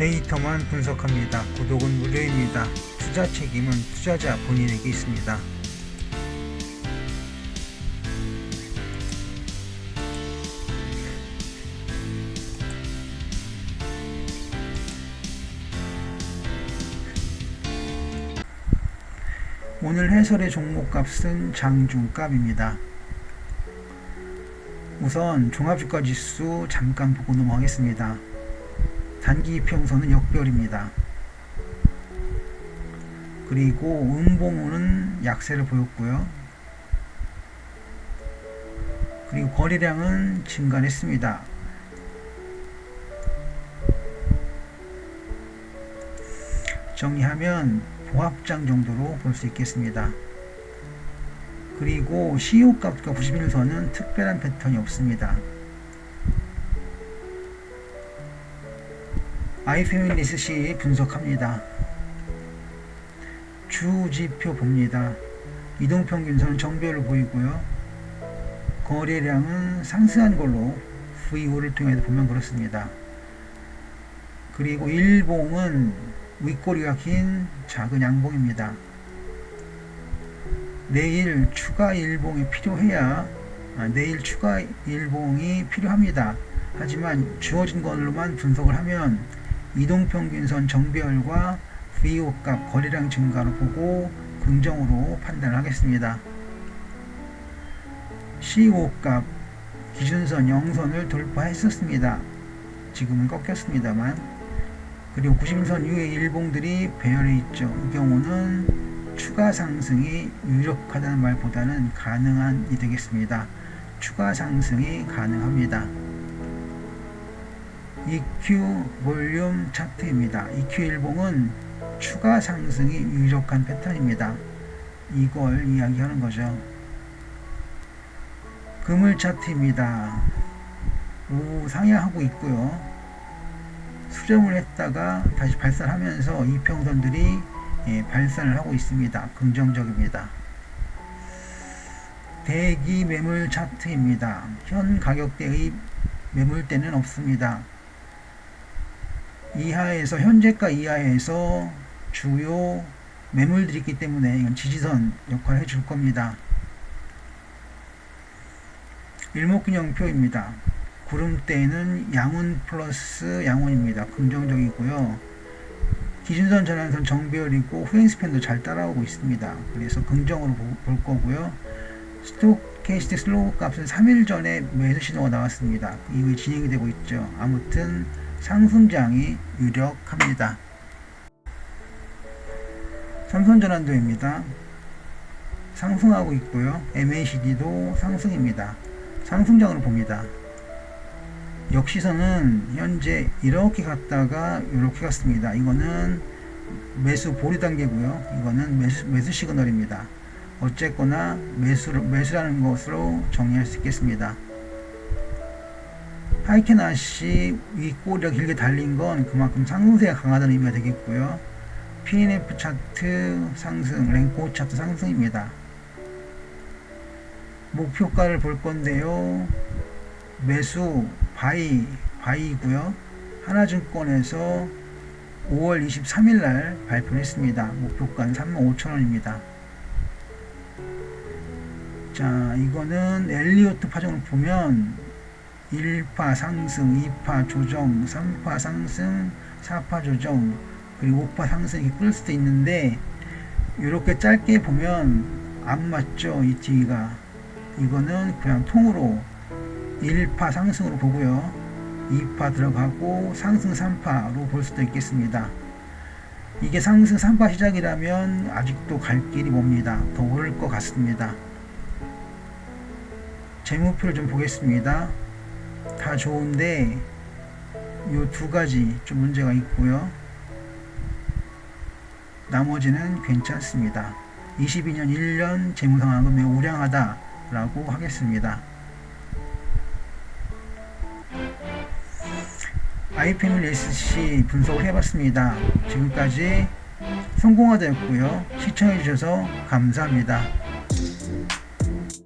데이터만 분석합니다. 구독은 무료입니다. 투자 책임은 투자자 본인에게 있습니다. 오늘 해설의 종목값은 장중값입니다. 우선 종합주가 지수 잠깐 보고 넘어가겠습니다. 단기 이평선은 역별입니다. 그리고 음봉은 약세를 보였고요. 그리고 거래량은 증가했습니다. 정리하면 보합장 정도로 볼 수 있겠습니다. 그리고 CO 값과 91선은 특별한 패턴이 없습니다. 아이패밀리스 시 분석합니다. 주지표 봅니다. 이동평균선 정배를 보이고요. 거래량은 상승한 걸로 VO를 통해서 보면 그렇습니다. 그리고 일봉은 윗꼬리가 긴 작은 양봉입니다. 내일 추가 일봉이 필요해야 아, 내일 추가 일봉이 필요합니다. 하지만 주어진 걸로만 분석을 하면 이동평균선 정배열과 VO 값 거래량 증가를 보고 긍정으로 판단을 하겠습니다. CO 값 기준선 0선을 돌파했었습니다. 지금은 꺾였습니다만 그리고 90선 이후의 일봉들이 배열해 있죠. 이 경우는 추가 상승이 유력하다는 말보다는 가능한이 되겠습니다. 추가 상승이 가능합니다. EQ 볼륨 차트입니다. EQ 일봉은 추가 상승이 유력한 패턴입니다. 이걸 이야기하는 거죠. 그물 차트입니다. 우 상향하고 있고요. 수렴을 했다가 다시 발산하면서 이평선들이 예, 발산을 하고 있습니다. 긍정적입니다. 대기 매물 차트입니다. 현 가격대의 매물대는 없습니다. 이하에서 현재가 이하에서 주요 매물들이 있기 때문에 이건 지지선 역할을 해줄 겁니다. 일목균형표입니다. 구름대는 양운 플러스 양운입니다. 긍정적이고요. 기준선 전환선 정배열이고 후행스팬도 잘 따라오고 있습니다. 그래서 긍정으로 볼 거고요. 스토캐스트 슬로우 값은 3일 전에 매수 신호가 나왔습니다. 이후에 진행이 되고 있죠. 아무튼 상승장이 유력합니다. 삼선전환도입니다. 상승하고 있고요. MACD도 상승입니다. 상승장으로 봅니다. 역시선은 현재 이렇게 갔다가 이렇게 갔습니다. 이거는 매수 보리 단계고요. 이거는 매수, 매수 시그널입니다. 어쨌거나 매수, 매수라는 것으로 정리할 수 있겠습니다. 하이켄아시 윗꼬리가 길게 달린 건 그만큼 상승세가 강하다는 의미가 되겠고요. PNF 차트 상승, 랭코 차트 상승입니다. 목표가를 볼 건데요. 매수 바이 바이고요. 하나증권에서 5월 23일 날 발표했습니다. 목표가는 35,000원입니다. 자, 이거는 엘리오트 파종을 보면 1파 상승, 2파 조정, 3파 상승, 4파 조정, 그리고 5파 상승 이렇게 끌 수도 있는데 이렇게 짧게 보면 안 맞죠, 이 T가. 이거는 그냥 통으로 1파 상승으로 보고요. 2파 들어가고 상승 3파로 볼 수도 있겠습니다. 이게 상승 3파 시작이라면 아직도 갈 길이 멉니다. 더 오를 것 같습니다. 재무표를 좀 보겠습니다. 다 좋은데 요 두 가지 좀 문제가 있고요. 나머지는 괜찮습니다. 22년 1년 재무 상황은 매우 우량하다라고 하겠습니다. 아이패밀 SC 분석을 해봤습니다. 지금까지 성공하다였고요. 시청해주셔서 감사합니다.